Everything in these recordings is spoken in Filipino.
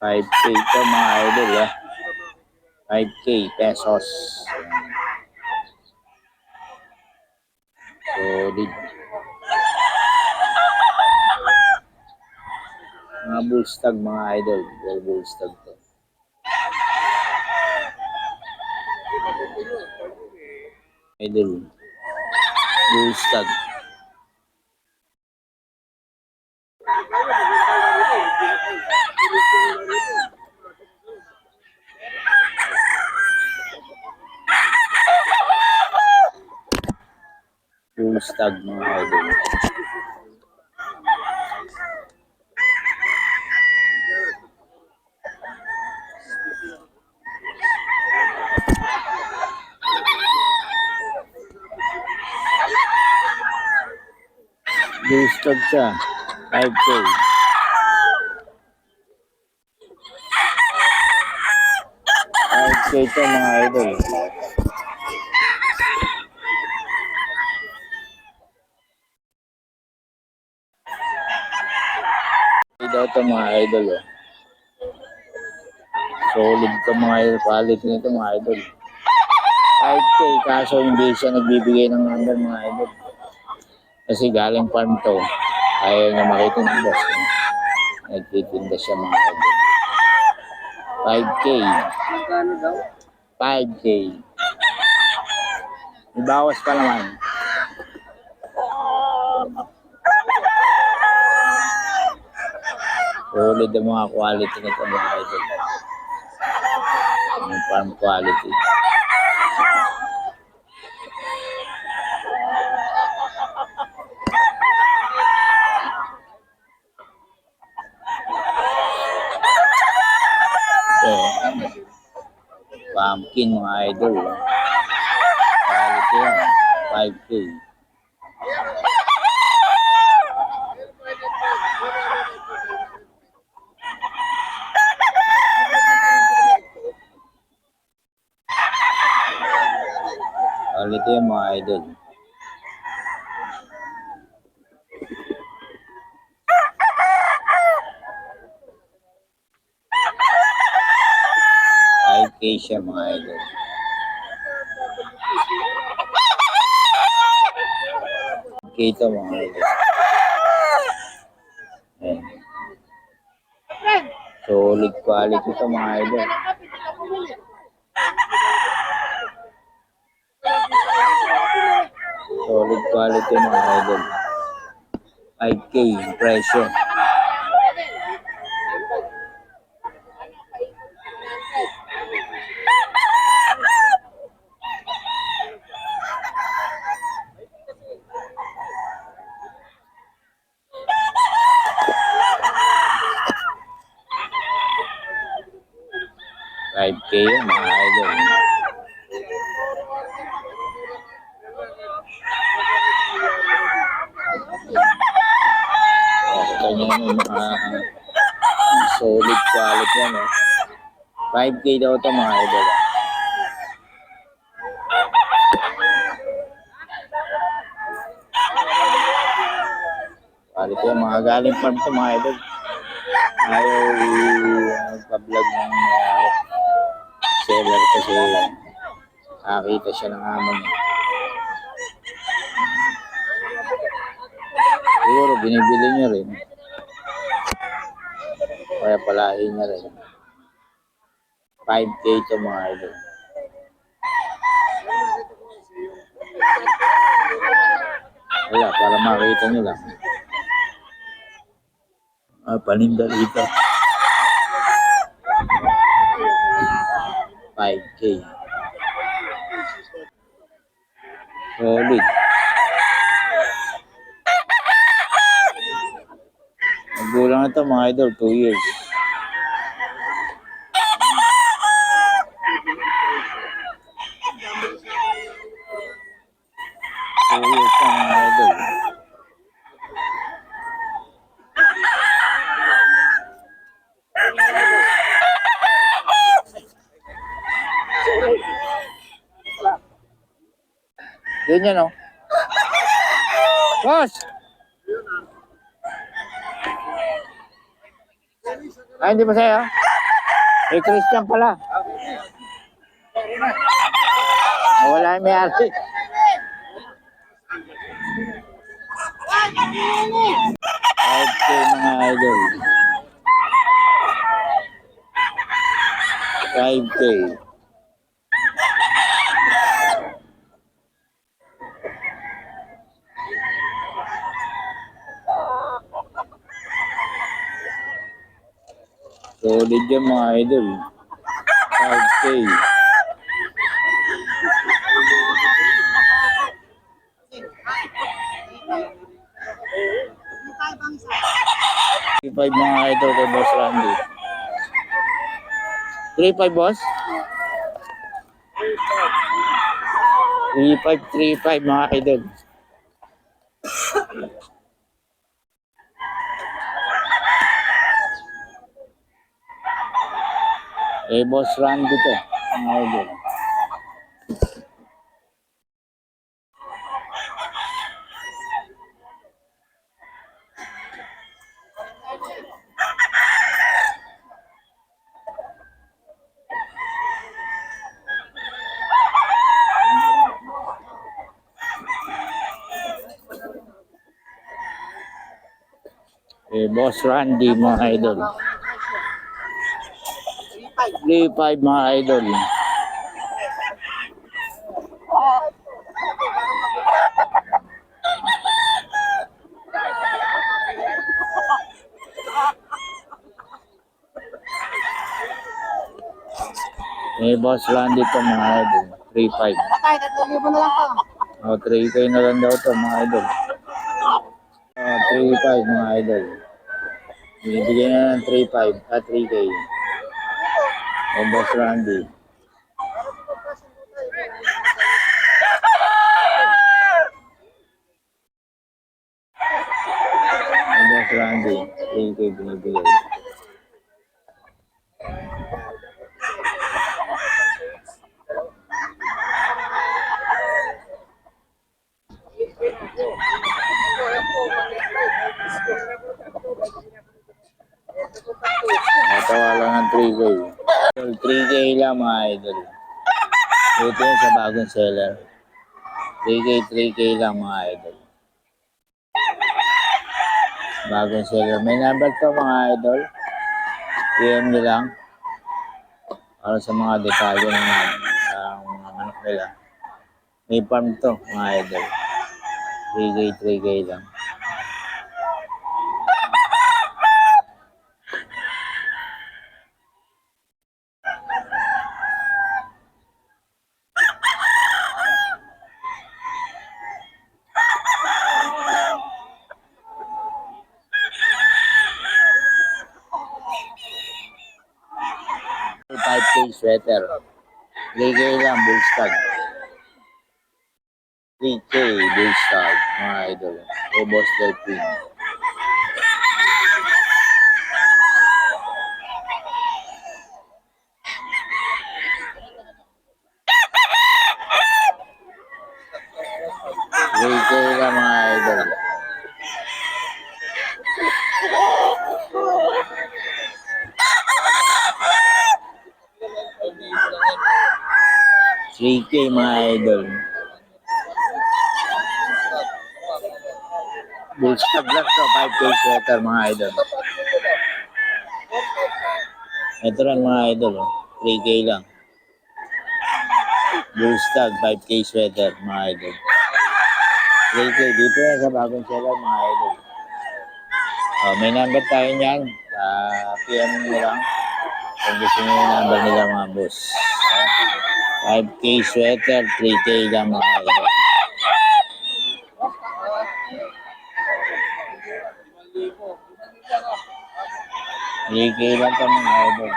Five K ito mga idol ah. 5K pesos. Solid. Mga bullstag mga idol. Well, bullstag to. Idol. Bullstag. Bullstag mga idol. Bullstag siya. 5K. Five K ito mga idol. Daw ito mga idol. Oh. Solid ito mga idol. Quality nito mga idol. 5K kaso hindi siya nagbibigay ng number mga idol. Kasi galing farm to. Ayaw niya makita ng boss. Nagtitinda siya mga idol. 5K. Magkano daw? 5K. May bawas pa naman. Solid ang mga quality nito mga idol. Yung farm quality. So, pumpkin mga idol. Quality yan. 5K. Quality yan mga idol. K siya mga idol. K ito mga idol. Ayan. Solid quality ito mga idol. Solid quality mga idol. 5K yung presyo. Five K yun mga idol. Okay, yun mga solid quality yan eh. 5K daw ito mga idol. ah. Quality yan, mga galing farm to mga idol. Ayaw magpa-vlog ng uh, seller kasi nakakita siya ng amo niya. Siguro binibili niya rin. Kaya palahin niya rin. 5K ito mga idol. Wala, para makita nyo lang. Ah, paninda dito. 5K. Solid. Gulang ito mga idol, 2 years. Two years Ay, hindi ba sa'yo? Eh, Christian pala. Wala yung may-ari. K mga idol. 5K. Solid yan mga idol. 5K. Three five mga idol kay Boss Randy. 3-5 boss? 3-5, 3-5 mga idol. Eh, boss Randy to. Mga idol. Eh, boss Randy mga idol. 3-5 mga idol. Eh, boss Randy to mga idol. 3-5. Patay, 3,000 na lang to. Oh, 3K na lang daw to mga idol. Oh, 3-5 mga idol. Binibigyan na ng 3-5 at 3K. O Boss Randy. O Boss Randy. Yung ko binibigay. Natawa lang ang 3-way. 3K lang mga idol. Dito yun sa bagong seller. 3K, 3K lang mga idol. Bagong seller. May number to mga idol. PM nyo lang. Para sa mga detalye ng mga, uh, mga manok nila. May farm to mga idol. 3K, 3K lang. 5K sweater. 3K lang, bullstag. 3K, bullstag, mga idol. O boss Delphin. 3K mga idol. Bulls ka black to, 5K sweater mga idol. Ito rin mga idol, 3K lang. Bullstag 5K sweater mga idol. 3K dito na sa bagong seller mga idol. Oh, may number tayo niyan. Uh, PM mo lang kung gusto nyo yung number nila mga boss. 5K sweater, 3K lang mga idol. K lang to mga idol.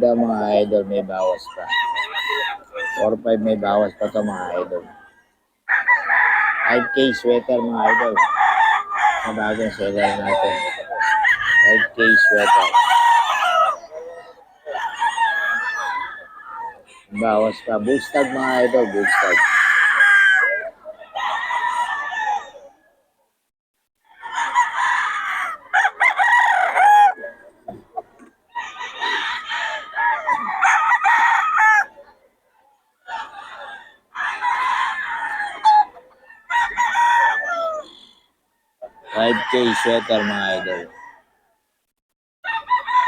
Daw mga idol, may bawas pa. Four five may bawas pa to mga idol. 5K sweater mga idol. sa bagong seller natin. 5K sweater. Bawas pa. Boostag mga idol. Boostag. Five K sweater mga idol.